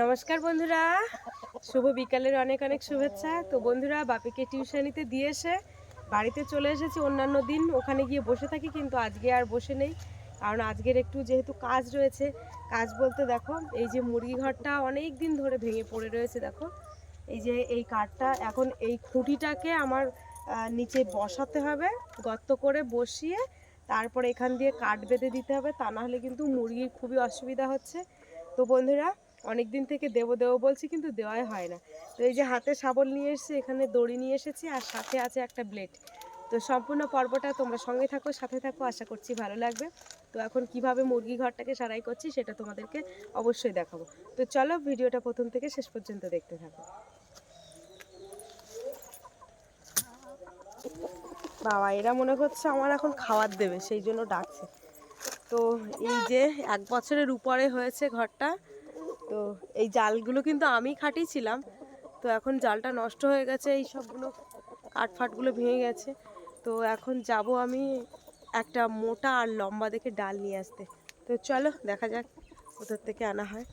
নমস্কার বন্ধুরা। শুভ বিকালের অনেক অনেক শুভেচ্ছা। তো বন্ধুরা, বাপিকে টিউশনিতে দিয়ে এসে বাড়িতে চলে এসেছি অন্যান্য দিন। ওখানে গিয়ে বসে থাকি, কিন্তু আজকে আর বসে নেই। কারণ আজকের একটু যেহেতু কাজ রয়েছে, কাজ বলতে দেখো, এই যে মুরগি ঘরটা অনেক দিন ধরে ভেঙে পড়ে রয়েছে, দেখো। এই যে এই কাঠটা, এখন এই খুঁটিটাকে আমার নিচে বসাতে হবে, গর্ত করে বসিয়ে তারপর এখান দিয়ে কাঠ বেঁধে দিতে হবে। তা না হলে কিন্তু মুরগির খুবই অসুবিধা হচ্ছে। তো বন্ধুরা অনেক দিন থেকে দেবো দেবো বলছি, কিন্তু দেওয়াই হয় না। তো এই যে হাতে শাবল নিয়ে এসেছি, এখানে দড়ি নিয়ে এসেছি, আর সাথে আছে একটা ব্লেড। তো সম্পূর্ণ পর্বটা তোমরা সঙ্গে থাকো, সাথে থাকো, আশা করছি ভালো লাগবে। তো এখন কীভাবে মুরগি ঘরটাকে সারাই করছি, সেটা তোমাদেরকে অবশ্যই দেখাবো। তো চলো ভিডিওটা প্রথম থেকে শেষ পর্যন্ত দেখতে থাকো। বাবা, এরা মনে করছে আমার এখন খাবার দেবে, সেই জন্য ডাকছে। তো এই যে এক বছরের উপরে হয়েছে ঘরটা তো এই জালগুলো কিন্তু আমি খাটিয়েছিলাম। তো এখন জালটা নষ্ট হয়ে গেছে, এই সবগুলো কাঠফাটগুলো ভেঙে গেছে। তো এখন যাব আমি একটা মোটা আর লম্বা দেখে ডাল নিয়ে আসতে। তো চলো দেখা যাক কোথার থেকে আনা হয়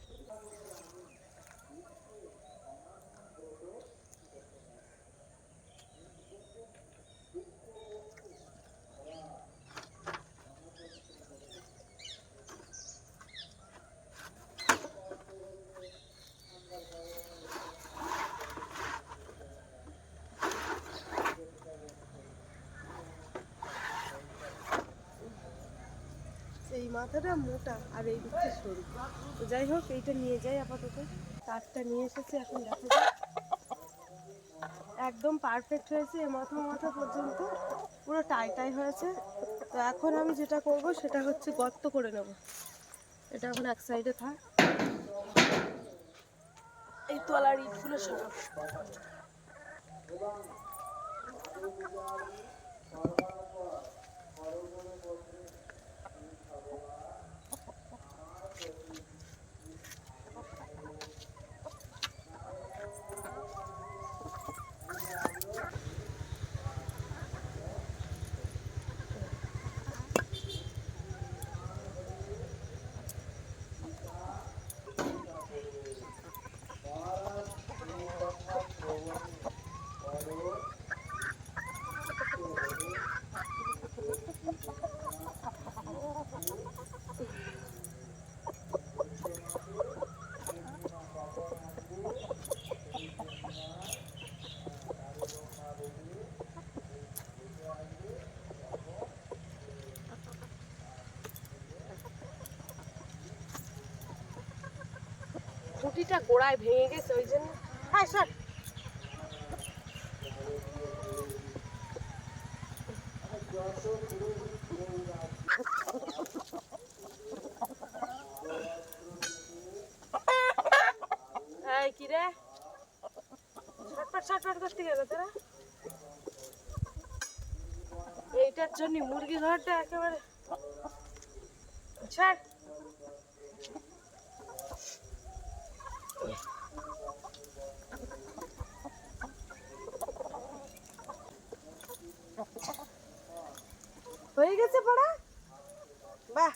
এই মাথাটা মোটা আর এই দিকটা সরু। তো যাই হোক, এইটা নিয়ে যাই আপাতত। তারটা নিয়ে এসেছি এখন, দেখা একদম পারফেক্ট হয়েছে, এ মাথা মাথা পর্যন্ত। পুরো টাই টাই হয়েছে। তো এখন আমি যেটা করব, সেটা হচ্ছে গর্ত করে নেব। এটা এখন এক সাইডে থাক। এই তলার ইটগুলো সব খুঁটিটা গোড়ায় ভেঙে গেছে, ওই জন্য। হ্যাঁ স্যার এই, কি রে? ছটপট ছটপট করতে গেল তোরা এইটার জন্য মুরগি ঘরটা একেবারে ছাড় হয়ে গেছে পড়া বাহ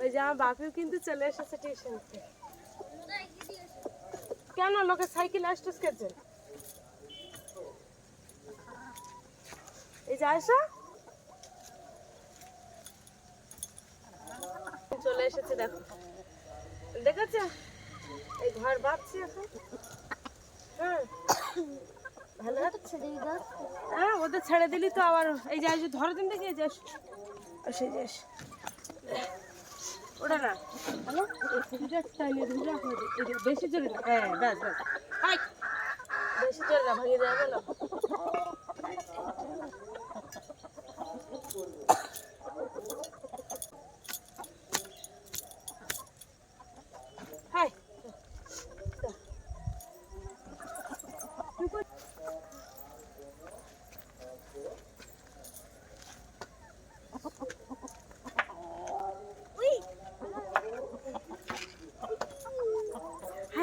ওই যে আমার বাপিও কিন্তু চলে এসেছে টিউশন কেন লোকে সাইকেল আসতেস খেয়েছেন এই যে আয়সা চলে এসেছে দেখো। দেখেছে? এই ঘর ভাবছি এখন। হ্যাঁ। ভালো হচ্ছে হ্যাঁ ওদের ছেড়ে দিলি তো আবার। এই যে ধরো দিন দেখি এই যে এস। ওটা না। বেশি জোরে না? হ্যাঁ ব্যাস ব্যাস। বেশি জোরে না ভাঙিয়ে দেওয়া গেল হাই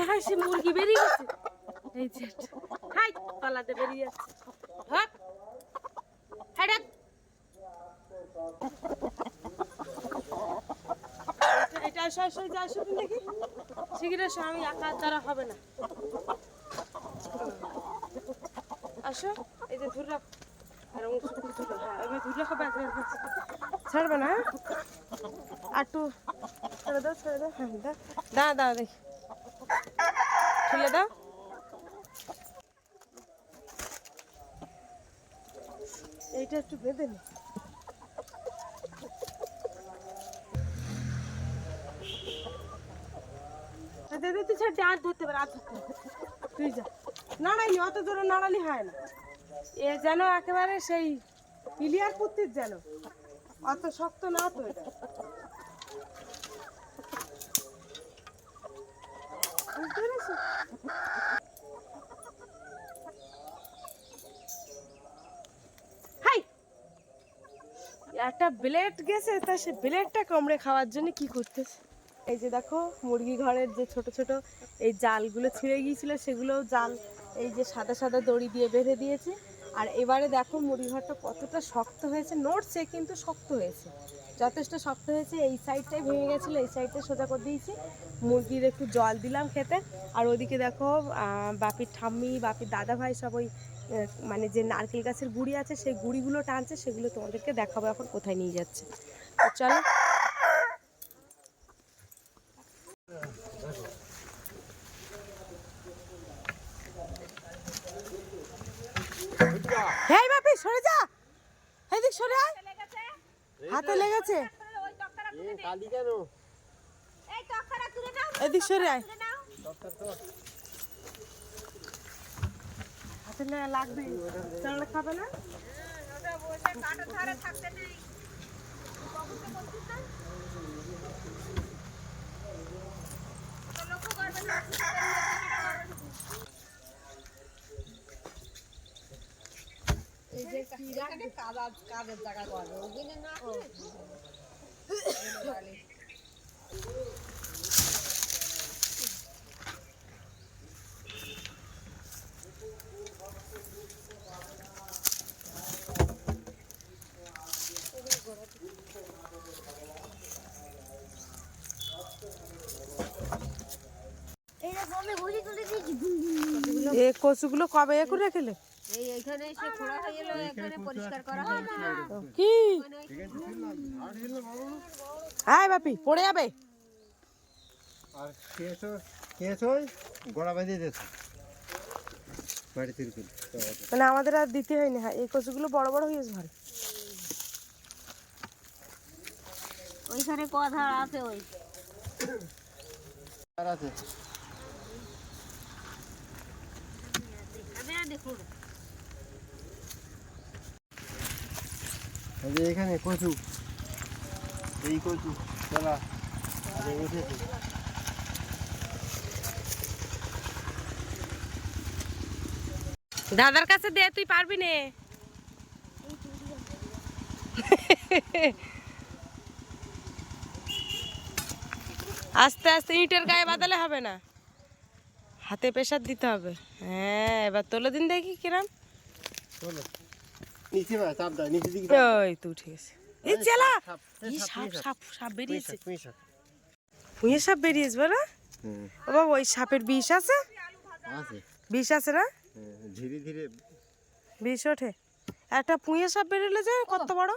হাই মুরগি বেরিয়ে গেছে? এই যে। হাই, তলাতে বেরিয়ে যাচ্ছে। হপ হাই ডাক। এটা- এটা এই যে দেখি। শিগগির আসো, আমি একা দ্বারা হবে না। আসো, এই যে ধরে রাখো। আর ধরো হ্যাঁ। ছাড়বে না হ্যাঁ? আর হ্যাঁ দাও। দাঁড়া দাঁড়া, দেখি। খুলে দাও। এইটা একটু বেঁধে নে। দে দে তুই ছেড়ে দে, আর ধরতে পারে আর ধরতে তুই যা। নাড়াইনি অত জোরে নাড়ালি হয় না। এ যেন একেবারে সেই পিলিয়ার পুত্তির যেন। অত শক্ত না তো এটা বুঝতে পেরেছ হাই একটা ব্লেড গেছে, তা সে ব্লেডটা কামড়ে খাওয়ার জন্য কি করতেছে? এই যে দেখো, মুরগি ঘরের যে ছোট ছোট এই জালগুলো ছিঁড়ে গিয়েছিল সেগুলো জাল এই যে সাদা সাদা দড়ি দিয়ে বেঁধে দিয়েছে। আর এবারে দেখো, মুরগি ঘরটা কতটা শক্ত হয়েছে। নড়ছে, কিন্তু শক্ত হয়েছে। যথেষ্ট শক্ত হয়েছে। এই সাইডটাই ভেঙে গেছিল, এই সাইডটা সোজা করে দিয়েছি। মুরগির একটু জল দিলাম খেতে। আর ওদিকে দেখো বাপির ঠাম্মি, বাপির দাদা ভাই সব ওই মানে যে নারকেল গাছের গুড়ি আছে সেই গুড়িগুলো টানছে সেগুলো তোমাদেরকে দেখাবো এখন কোথায় নিয়ে যাচ্ছে। চলো। হেই বাপি সরে যা। এদিক সরে আয়। হাতে লেগেছে। এদিক সরে আয়। হাতে লে- লাগবে। তাহলে খাবে না? এইরকম আমি ঘুরি তুলে দিয়েছি এ কচুগুলো কবে এ করে রেখেলে? এই এইখানে এসে খোঁড়া হয়ে গেল এখানে পরিষ্কার করা হয়েছিল কি? হাই বাপি পড়ে যাবে। আর খেয়েছো খেয়েছো গোড়া বাঁধিয়ে দিয়েছ। মানে আমাদের আর দিতে হয়নি হ্যাঁ এই কচুগুলো বড় বড় হয়েছে ভালো ওইখানে কথা আছে ওই। আছে ক্যামেরা দেখুন এই যে এখানে কচু। এই কচু চলা আর এই উঠেছে দাদার কাছে দে, তুই পারবি নে। আস্তে আস্তে ইটের গায়ে বাদালে হবে না। হাতে প্রেশার দিতে হবে। হ্যাঁ এবার তোলে দিন দেখি কিরাম। ওই ঠিক আছে। এই চেলা! সাপ, এই সাপ, সাপ বেরিয়েছে সাপ বেরিয়েছে বলো ও বাবা ওই সাপের বিষ আছে? বিষ আছে না? ধীরে ধীরে। বিষ ওঠে। একটা পুঁয়ে সাপ বেরোলে যে কত বড়?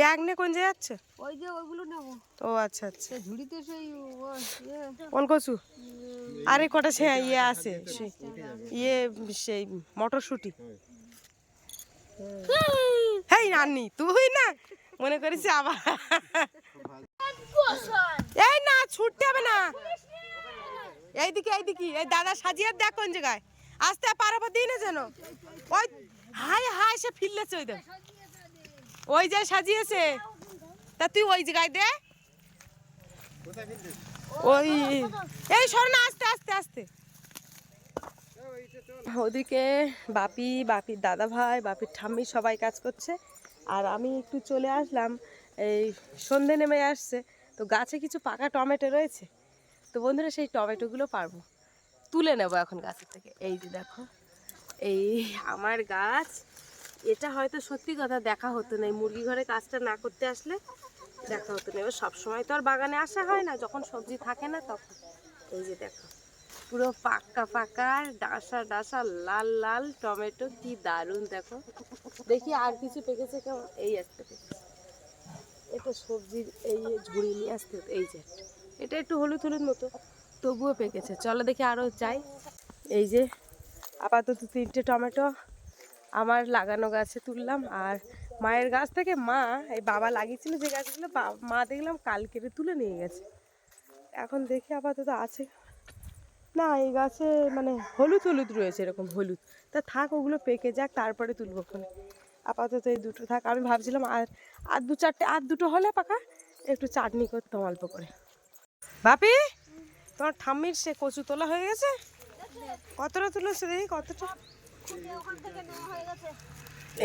ব্যাগ নিয়ে কোন জায়গায় যাচ্ছে? ওই যে ওইগুলো নেব। ও আচ্ছা আচ্ছা। ঝুড়িতে সেই ইয়ে, কোন কচু আরে কটা সে ইয়ে আছে ইয়ে সেই মটরশুটি। হেই নানি তুই না মনে করিস আবার। এই না ছুটতে হবে না। এইদিকে এইদিকে এই দাদা সাজিয়ে দেখ কোন জায়গায়। আস্তে পারাবার দিই না যেন। ওই হাই হাই সে ফিরলেছে ওই দেখ। ওই যে সাজিয়েছে। তা তুই ওই জায়গায় দে। ওই, এই সর না আস্তে আস্তে আস্তে। ওদিকে বাপি, বাপির দাদা ভাই, বাপির ঠাম্মি সবাই কাজ করছে। আর আমি একটু চলে আসলাম, এই সন্ধে নেমে আসছে। তো গাছে কিছু পাকা টমেটো রয়েছে। তো বন্ধুরা, সেই টমেটোগুলো পারব। তুলে নেব এখন গাছের থেকে। এই যে দেখো, এই আমার গাছ। এটা হয়তো সত্যি কথা দেখা হতো না। মুরগি ঘরে কাজটা না করতে আসলে দেখাও তো নেবে সবসময় তো আর বাগানে আসা হয় না। যখন সবজি থাকে না তখন। এই যে দেখো, পুরো পাকা পাকা ডাসা ডাসা, লাল লাল টমেটো, কি দারুণ দেখো। দেখি আর কিছু পেকেছে কেমন? এই একটা পেকেছে। এটা সবজির এই ঝুড়ি নিয়ে আসতে এই যে। এটা একটু হলুদ হলুদ মতো। তবুও পেকেছে। চলো দেখি আরও যাই। এই যে আপাতত তিনটে টমেটো আমার লাগানো গাছে তুললাম আর মায়ের গাছ থেকে মা, এই বাবা লাগিয়েছিল যে গাছগুলো মা দেখলাম কালকেরে তুলে নিয়ে গেছে। এখন দেখি আপাতত আছে। না, এই গাছে মানে হলুদ হলুদ রয়েছে, এরকম হলুদ। তা থাক, ওগুলো পেকে যাক, তারপরে তুলবো ওখানে আপাতত এই দুটো থাক, আমি ভাবছিলাম আর আর দু চারটে, আর দুটো হলে পাকা, একটু চাটনি করতাম অল্প করে। বাপি, তোমার ঠাম্মির সে কচু তোলা হয়ে গেছে? কতটা তুলেছে দেখি, কতটা?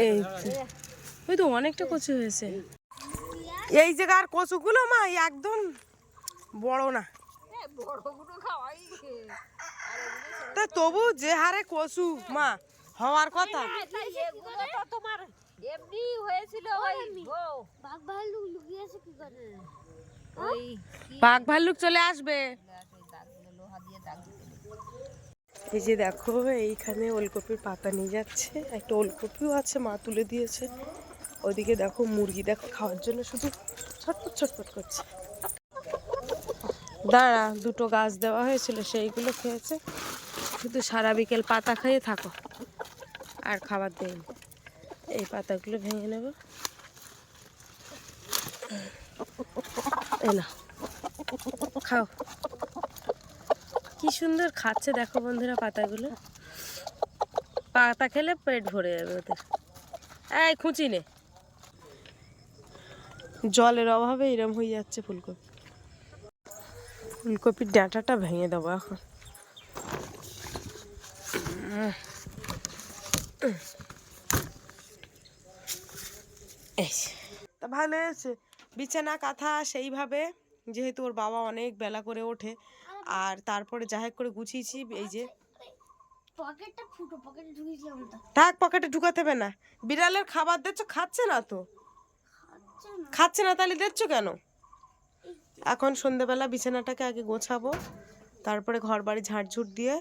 এই ওই তো অনেকটা কচু হয়েছে। এই জায়গার কচুগুলো মা একদম বড় না। তা তবু যে হারে কচু মা, হওয়ার কথা। বাঘ ভাল্লুক চলে আসবে। এই যে দেখো, এইখানে ওলকপির পাতা নিয়ে যাচ্ছে। একটা ওলকপিও আছে, মা তুলে দিয়েছে। ওদিকে দেখো মুরগি দেখো খাওয়ার জন্য শুধু ছটপট ছটপট করছে। দাঁড়া, দুটো গাছ দেওয়া হয়েছিল, সেইগুলো খেয়েছে। শুধু সারা বিকেল পাতা খেয়ে থাকো, আর খাবার দেয়নি এই পাতাগুলো ভেঙে নেব। না খাও। কি সুন্দর খাচ্ছে দেখো বন্ধুরা পাতাগুলো। পাতা খেলে পেট ভরে যাবে ওদের। এই খুঁচি নে। জলের অভাবে এরম হয়ে যাচ্ছে ফুলকপি। ফুলকপির ডাঁটাটা ভেঙে দেবো এখন। তা ভালো হয়েছে বিছানা কাঁথা সেইভাবে। যেহেতু ওর বাবা অনেক বেলা করে ওঠে আর তারপরে যাই হোক করে গুছিয়েছি এই যে। তো। থাক পকেটে ঢুকাতে হবে না। বিড়ালের খাবার দিচ্ছ খাচ্ছে না তো? খাচ্ছে না। তাহলে দিচ্ছ কেন? এখন সন্ধেবেলা বিছানাটাকে আগে গোছাবো তারপরে ঘর বাড়ি ঝাড়ঝুট দিয়ে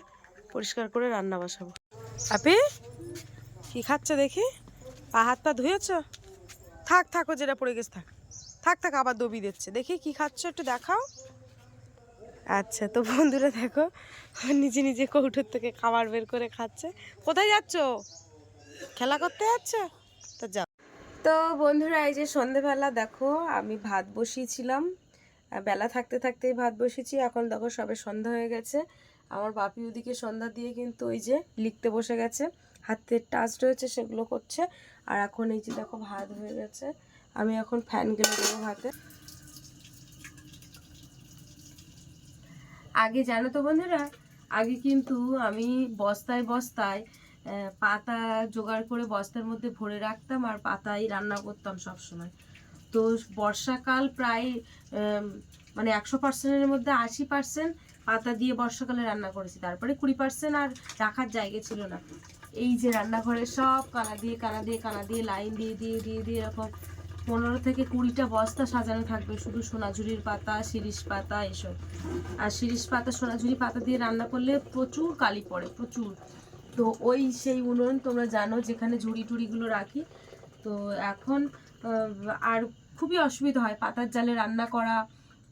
পরিষ্কার করে রান্না বসাবো। আপি কি খাচ্ছে দেখি? পা হাত পা ধুয়েছ? থাক থাকো যেটা পড়ে গেছে থাক। থাক থাক আবার দবি দিচ্ছে। দেখি কি খাচ্ছ একটু দেখাও। আচ্ছা তো বন্ধুরা দেখো, নিজে নিজে কৌটোর থেকে খাবার বের করে খাচ্ছে। কোথায় যাচ্ছ? খেলা করতে যাচ্ছ? তো যাও। তো বন্ধুরা, এই যে সন্ধেবেলা, দেখো, আমি ভাত বসিয়েছিলাম। বেলা থাকতে থাকতেই ভাত বসিয়েছি। এখন দেখো, সবে সন্ধ্যা হয়ে গেছে। আমার বাপি ওদিকে সন্ধ্যা দিয়ে কিন্তু ওই যে লিখতে বসে গেছে। হাতের টাচ রয়েছে, সেগুলো করছে। আর এখন এই যে দেখো, ভাত হয়ে গেছে। আমি এখন ফ্যান গেলে দেবো ভাতে। আগে জানো তো বন্ধুরা, আগে কিন্তু আমি বস্তায় বস্তায় পাতা জোগাড় করে বস্তার মধ্যে ভরে রাখতাম আর পাতাই রান্না করতাম সব সময় তো বর্ষাকাল প্রায় মানে একশো পার্সেন্টের মধ্যে আশি পার্সেন্ট পাতা দিয়ে বর্ষাকালে রান্না করেছি। তারপরে কুড়ি পার্সেন্ট আর রাখার জায়গা ছিল না। এই যে রান্নাঘরে সব কানা দিয়ে কানা দিয়ে কানা দিয়ে, লাইন দিয়ে দিয়ে দিয়ে দিয়ে এরকম পনেরো থেকে কুড়িটা বস্তা সাজানো থাকবে, শুধু সোনাঝুরির পাতা, শিরিষ পাতা, এসব। আর শিরিষ পাতা, সোনাঝুরি পাতা দিয়ে রান্না করলে প্রচুর কালি পড়ে, প্রচুর। তো ওই সেই উনুন তোমরা জানো, যেখানে ঝুড়ি টুড়িগুলো রাখি। তো এখন আর খুবই অসুবিধা হয় পাতার জালে রান্না করা,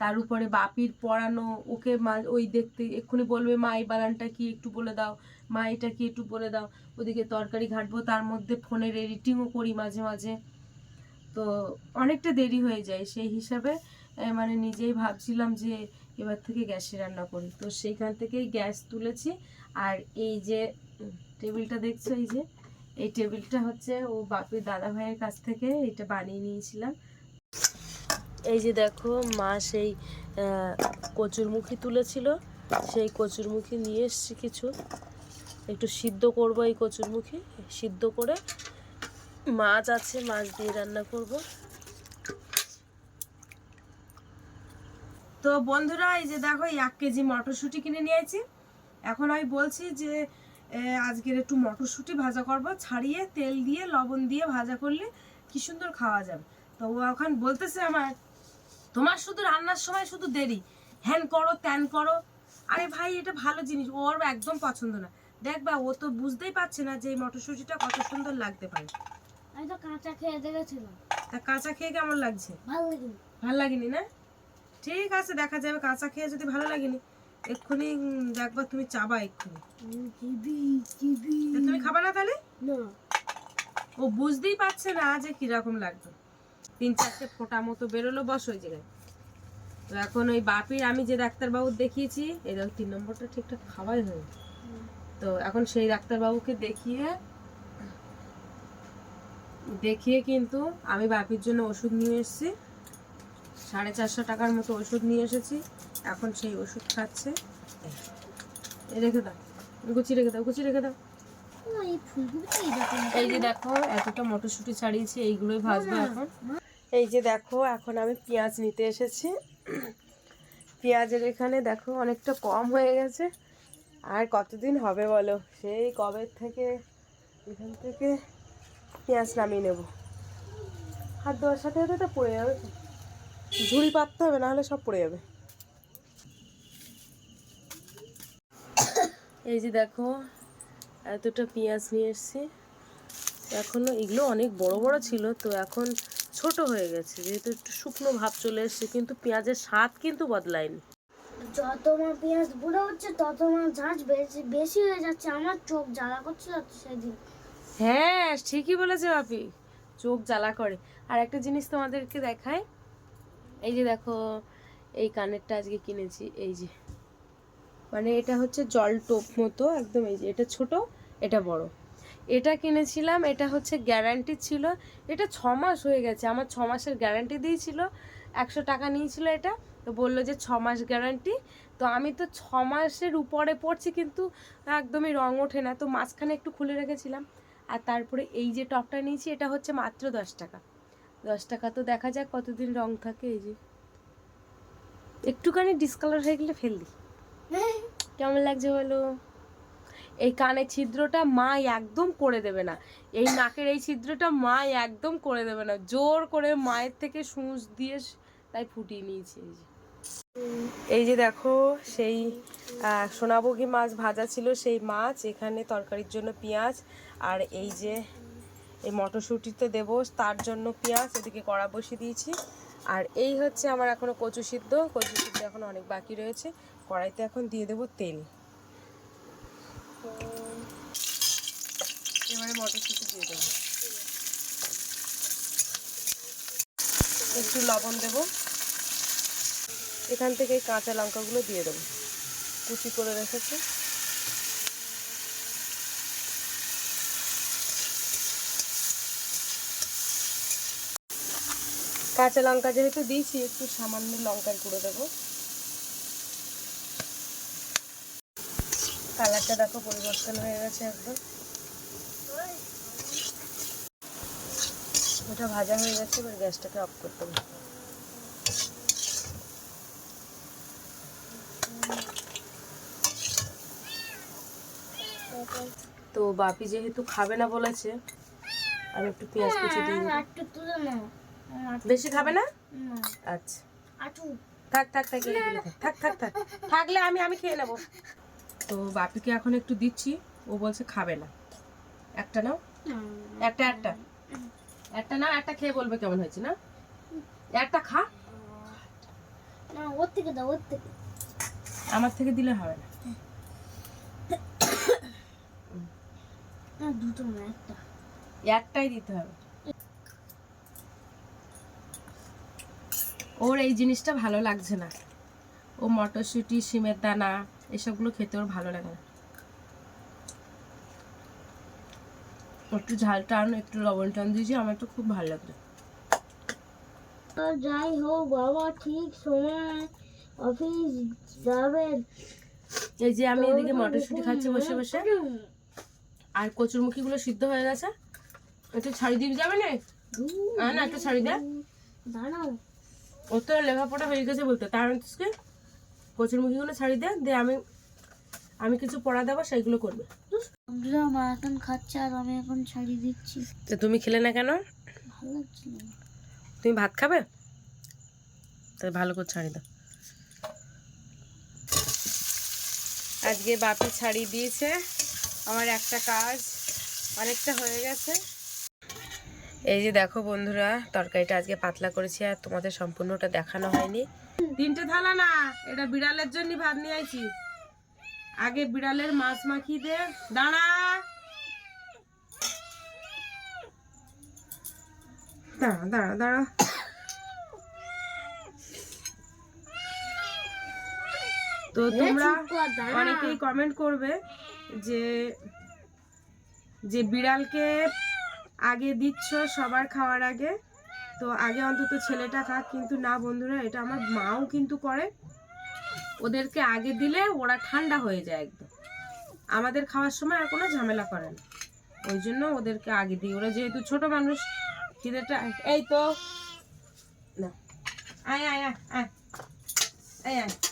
তার উপরে বাপির পড়ানো ওকে মা, ওই দেখতে, এক্ষুনি বলবে, মা, এই বানানটা কি একটু বলে দাও? মা, এটা কি একটু বলে দাও? ওদিকে তরকারি ঘাটবো, তার মধ্যে ফোনের এডিটিংও করি মাঝে মাঝে। তো অনেকটা দেরি হয়ে যায়। সেই হিসাবে মানে নিজেই ভাবছিলাম যে এবার থেকে গ্যাসে রান্না করি। তো সেইখান থেকেই গ্যাস তুলেছি। আর এই যে টেবিলটা দেখছ এই যে, এই টেবিলটা হচ্ছে ও বাপির দাদা ভাইয়ের কাছ থেকে এটা বানিয়ে নিয়েছিলাম। এই যে দেখো, মা সেই কচুরমুখী তুলেছিল। সেই কচুরমুখী নিয়ে এসছি কিছু। একটু সিদ্ধ করব এই কচুরমুখী, সিদ্ধ করে মাছ আছে, মাছ দিয়ে রান্না করব। তো বন্ধুরা, এই যে দেখো এক কেজি মটরশুঁটি কিনে নিয়েছি এখন আমি বলছি যে আজকের একটু মটরশুঁটি ভাজা করব, ছাড়িয়ে তেল দিয়ে, লবণ দিয়ে ভাজা করলে কি সুন্দর খাওয়া যাবে। তো ও এখন বলতেছে আমার, তোমার শুধু রান্নার সময় শুধু দেরি। হ্যান করো, ত্যান করো। আরে ভাই, এটা ভালো জিনিস, ওর একদম পছন্দ না। দেখবা ও তো বুঝতেই পারছে না যে এই মটরশুঁটিটা কত সুন্দর লাগতে পারে। আমি তো কাঁচা খেয়ে দেখেছিলাম। কাঁচা খেয়ে কেমন লাগছে? ভালো লাগেনি। ভালো লাগেনি না? ঠিক আছে দেখা যাবে। কাঁচা খেয়ে যদি ভালো লাগেনি এক্ষুনি দেখবা তুমি চাবা এক্ষুনি। তুমি খাবা না তাহলে? ও বুঝতেই পারছে না যে কীরকম লাগবে। তিন চারটে ফোঁটা মতো বেরোলো বস ওই জায়গায়। তো এখন ওই বাপির আমি যে ডাক্তারবাবু দেখিয়েছি এই দেখো তিন নম্বরটা ঠিকঠাক খাওয়াই হয় তো এখন সেই ডাক্তারবাবুকে দেখিয়ে দেখিয়ে কিন্তু আমি বাপির জন্য ওষুধ নিয়ে এসেছি। সাড়ে চারশো টাকার মতো ওষুধ নিয়ে এসেছি। এখন সেই ওষুধ খাচ্ছে। রেখে দাও। গুছি রেখে দাও গুছি রেখে দাও। এই যে দেখো এতটা মটরশুঁটি ছাড়িয়েছি এইগুলোই ভাজবো এখন। এই যে দেখো এখন আমি পেঁয়াজ নিতে এসেছি। পেঁয়াজের এখানে দেখো অনেকটা কম হয়ে গেছে। আর কতদিন হবে বলো? সেই কবে থেকে এখান থেকে পেঁয়াজ নামিয়ে নেব। হাত দেওয়ার সাথে সাথে এটা পড়ে যাবে। ঝুড়ি পাততে হবে, নাহলে সব পড়ে যাবে। এই যে দেখো, এতটা পেঁয়াজ নিয়ে এসেছি। এখনও এগুলো অনেক বড় বড় ছিল, তো এখন ছোট হয়ে গেছে। যেহেতু একটু শুকনো ভাব চলে এসেছে, কিন্তু পেঁয়াজের স্বাদ কিন্তু বদলায়নি। যত আমার পেঁয়াজ বুড়ো হচ্ছে, তত আমার ঝাঁঝ বেশি বেশি হয়ে যাচ্ছে। আমার চোখ জ্বালা করছিল তো সেদিন। হ্যাঁ ঠিকই বলেছে বাপি চোখ জ্বালা করে। আর একটা জিনিস তোমাদেরকে দেখায় এই যে দেখো, এই কানেরটা আজকে কিনেছি, এই যে। মানে এটা হচ্ছে জল টোপ মতো, একদম এই যে। এটা ছোট, এটা বড়। এটা কিনেছিলাম, এটা হচ্ছে গ্যারান্টি ছিল। এটা ছ মাস হয়ে গেছে, আমার ছ মাসের গ্যারান্টি দিয়েছিল। একশো টাকা নিয়েছিল এটা। তো বলল যে ছ মাস গ্যারান্টি। তো আমি তো ছ মাসের উপরে পড়ছি, কিন্তু একদমই রং ওঠে না। তো মাঝখানে একটু খুলে রেখেছিলাম। আর তারপরে এই যে টপটা নিয়েছি, এটা হচ্ছে মাত্র দশ টাকা। দশ টাকা তো দেখা যাক কতদিন রং থাকে, এই যে। একটুখানি ডিসকালার হয়ে গেলে ফেললি কেমন লাগছে বলো? এই কানের ছিদ্রটা মা একদম করে দেবে না। এই নাকের এই ছিদ্রটা মা একদম করে দেবে না। জোর করে মায়ের থেকে সুঁচ দিয়ে তাই ফুটিয়ে নিয়েছি, এই যে। এই যে দেখো, সেই সোনাবগি মাছ ভাজা ছিল, সেই মাছ, এখানে তরকারির জন্য পেঁয়াজ আর এই যে এই মটরশুঁটিতে দেবো, তার জন্য পেঁয়াজ, এদিকে কড়া বসিয়ে দিয়েছি। আর এই হচ্ছে আমার এখনও কচু সিদ্ধ। কচু সিদ্ধ এখন অনেক বাকি রয়েছে। কড়াইতে এখন দিয়ে দেবো তেল। এবারে মটরশুঁটি দিয়ে দেবো। একটু লবণ দেবো। এখান থেকে কাঁচা লঙ্কাগুলো দিয়ে দেবো। কুচি করে রেখেছি। কাঁচা লঙ্কা যেহেতু দিয়েছি, একটু সামান্য লঙ্কার গুঁড়ো দেবো। কালারটা দেখো পরিবর্তন হয়ে গেছে একদম। ওটা ভাজা হয়ে গেছে, এবার গ্যাসটাকে অফ করতে হবে। তো বাপি যেহেতু খাবে না বলেছে আমি একটু পেঁয়াজ কুচি দিয়ে বেশি খাবে না? আচ্ছা। থাক থাক থাক থাক থাক থাক থাক। থাকলে আমি আমি খেয়ে নেব। তো বাপিকে এখন একটু দিচ্ছি। ও বলছে খাবে না। একটা নাও। একটা একটা। একটা নাও একটা খেয়ে বলবে কেমন হয়েছে না? একটা খা। না ওর থেকে দাও ওর থেকে। আমার থেকে দিলে হবে না। না দুটো না একটা। একটাই দিতে হবে। ওর এই জিনিসটা ভালো লাগছে না। ও মটরশুঁটি সিমের দানা এসবগুলো খেতে ওর ভালো লাগে না। একটু ঝাল টান একটু লবণ টান দিয়েছি আমার তো খুব ভালো লাগছে তো যাই হোক বাবা ঠিক সময় অফিস যাবে এই যে আমি এদিকে মটরশুঁটি খাচ্ছি বসে বসে। আর কচুরমুখিগুলো সিদ্ধ হয়ে গেছে। একটু ছাড়ি দিয়ে যাবে না? না একটু ছাড়ি দে। দাঁড়াও। ও তো লেখাপড়া হয়ে গেছে বলতে। তার আজকে কচুরমুখিগুলো ছাড়ি দে দিয়ে আমি আমি কিছু পড়া দেবো সেইগুলো করবে। বন্ধুরা মা এখন খাচ্ছে আর আমি এখন ছাড়িয়ে দিচ্ছি। তো তুমি খেলে না কেন? ভালো লাগছে তুমি ভাত খাবে? তাই ভালো করে ছাড়ি দাও। আজকে বাপি ছাড়িয়ে দিয়েছে। আমার একটা কাজ অনেকটা হয়ে গেছে। এই যে দেখো বন্ধুরা তরকারিটা আজকে পাতলা করেছি আর তোমাদের সম্পূর্ণটা দেখানো হয়নি। তিনটে থালা না এটা বিড়ালের জন্য ভাত নিয়ে আইছি। আগে বিড়ালের মাছ মাখিয়ে দে। দাঁড়া। দাঁড়া দাঁড়া দাঁড়া। তো তোমরা অনেকেই কমেন্ট করবে যে যে বিড়ালকে আগে দিচ্ছ সবার খাওয়ার আগে। তো আগে অন্তত ছেলেটা খাক কিন্তু না বন্ধুরা, এটা আমার মাও কিন্তু করে। ওদেরকে আগে দিলে ওরা ঠান্ডা হয়ে যায় একদম। আমাদের খাওয়ার সময় আর কোনো ঝামেলা করে না। ওই জন্য ওদেরকে আগে দিই। ওরা যেহেতু ছোট মানুষ, খিদেটা এই তো, না। আয় আয় আয় আয়। আয়।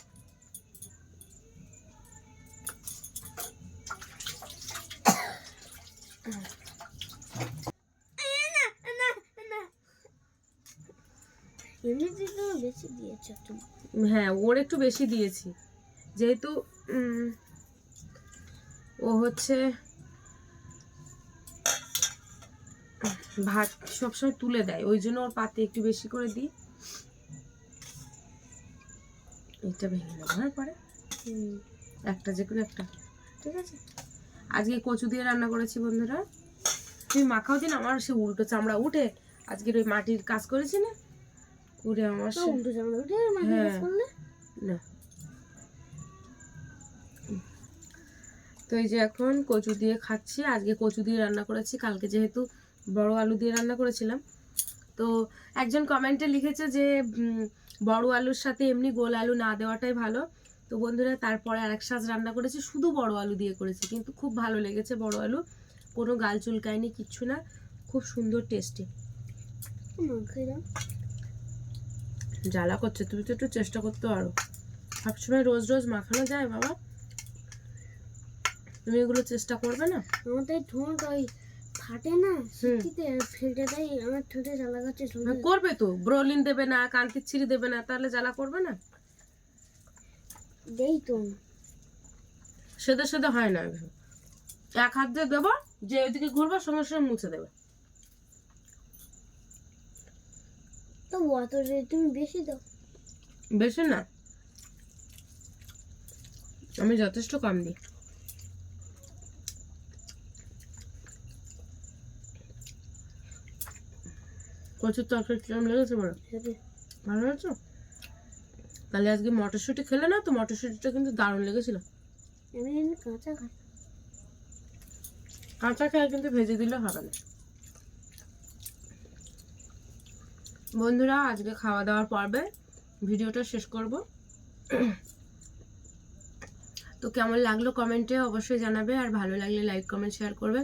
বেশি দিয়েছ তুমি? হ্যাঁ ওর একটু বেশি দিয়েছি। যেহেতু ও হচ্ছে ভাত সবসময় তুলে দেয় ওই জন্য ওর পাতে একটু বেশি করে দিই। এটা ভেঙে নেব হ্যাঁ পরে? একটা যে কোনো একটা ঠিক আছে? আজকে কচু দিয়ে রান্না করেছি বন্ধুরা। তুমি মাখাও দিন আমার সে উল্টো চামড়া উঠে আজকের ওই মাটির কাজ করেছি না? আমার হ্যাঁ। না। তো এই যে এখন কচু দিয়ে খাচ্ছি আজকে কচু দিয়ে রান্না করেছি কালকে যেহেতু বড় আলু দিয়ে রান্না করেছিলাম। তো একজন কমেন্টে লিখেছে যে বড় আলুর সাথে এমনি গোল আলু না দেওয়াটাই ভালো। তো বন্ধুরা তারপরে আরেক সাজ রান্না করেছি শুধু বড় আলু দিয়ে করেছি কিন্তু খুব ভালো লেগেছে বড় আলু। কোনো গাল চুলকায়নি কিচ্ছু না খুব সুন্দর টেস্টি জ্বালা করছে তুমি তো একটু চেষ্টা করতে পারো। সবসময় রোজ রোজ মাখানো যায় বাবা। তুমি এগুলো চেষ্টা করবে না? আমাদের ঠোঁট ওই ফাটে না শীতে ফেলতে দেয় আমার ঠোঁটে জ্বালা করছে হ্যাঁ, করবে তো। ব্রোলিন দেবে না কান্তির ছিঁড়ি দেবে না তাহলে জ্বালা করবে না? দেই তো। সেদে সেদে হয় না। এক হাত দিয়ে দেবো যে ওইদিকে ঘুরবে সঙ্গে সঙ্গে মুছে দেবে। তো অত তুমি বেশি দাও। বেশি না? আমি যথেষ্ট কম দিই। প্রচুর তরকারি কিরম লেগেছে বলো? ভালো হয়েছে? তাহলে আজকে মটরশুঁটি খেলে না? তো মটরশুঁটিটা কিন্তু দারুণ লেগেছিল। কাঁচা খাই। কাঁচা খেয়ে কিন্তু ভেজে দিলে হবে না। বন্ধুরা, আজকে খাওয়া দাওয়ার পর্বে ভিডিওটা শেষ করব। তো কেমন লাগল কমেন্টে অবশ্যই জানাবে, আর ভালো লাগলে লাইক, কমেন্ট, শেয়ার করবে।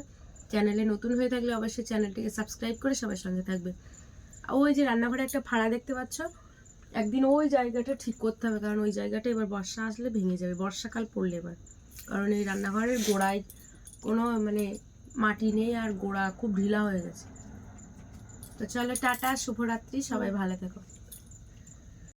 চ্যানেলে নতুন হয়ে থাকলে অবশ্যই চ্যানেলটিকে সাবস্ক্রাইব করে সবার সঙ্গে থাকবে। ওই যে রান্নাঘরে একটা ফাড়া দেখতে পাচ্ছ, একদিন ওই জায়গাটা ঠিক করতে হবে, কারণ ওই জায়গাটা এবার বর্ষা আসলে ভেঙে যাবে, বর্ষাকাল পড়লে এবার। কারণ এই রান্নাঘরের গোড়ায় কোনো মানে মাটি নেই, আর গোড়া খুব ঢিলা হয়ে গেছে। তো চলো টাটা শুভরাত্রি সবাই ভালো থেকো।